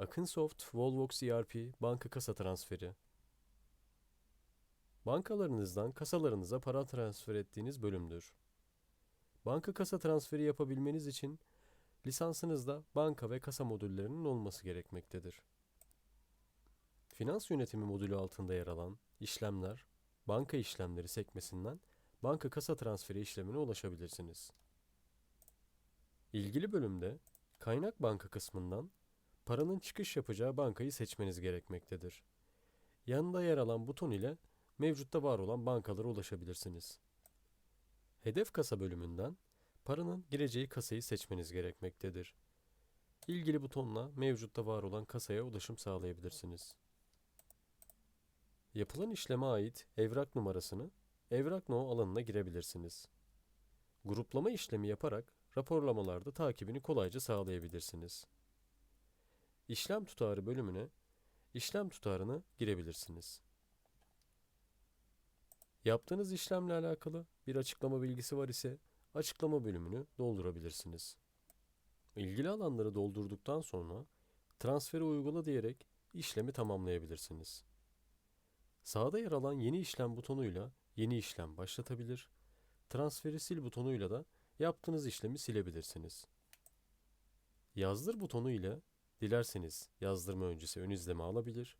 Akınsoft Volvox ERP banka kasa transferi. Bankalarınızdan kasalarınıza para transfer ettiğiniz bölümdür. Banka kasa transferi yapabilmeniz için lisansınızda banka ve kasa modüllerinin olması gerekmektedir. Finans yönetimi modülü altında yer alan işlemler, banka işlemleri sekmesinden banka kasa transferi işlemine ulaşabilirsiniz. İlgili bölümde kaynak banka kısmından paranın çıkış yapacağı bankayı seçmeniz gerekmektedir. Yanında yer alan buton ile mevcutta var olan bankalara ulaşabilirsiniz. Hedef kasa bölümünden paranın gireceği kasayı seçmeniz gerekmektedir. İlgili butonla mevcutta var olan kasaya ulaşım sağlayabilirsiniz. Yapılan işleme ait evrak numarasını evrak no alanına girebilirsiniz. Gruplama işlemi yaparak raporlamalarda takibini kolayca sağlayabilirsiniz. İşlem tutarı bölümüne işlem tutarını girebilirsiniz. Yaptığınız işlemle alakalı bir açıklama bilgisi var ise açıklama bölümünü doldurabilirsiniz. İlgili alanları doldurduktan sonra transferi uygula diyerek işlemi tamamlayabilirsiniz. Sağda yer alan yeni işlem butonuyla yeni işlem başlatabilir, transferi sil butonuyla da yaptığınız işlemi silebilirsiniz. Yazdır butonu ile dilerseniz yazdırma öncesi ön izleme alabilir,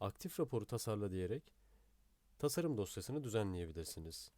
aktif raporu tasarla diyerek tasarım dosyasını düzenleyebilirsiniz.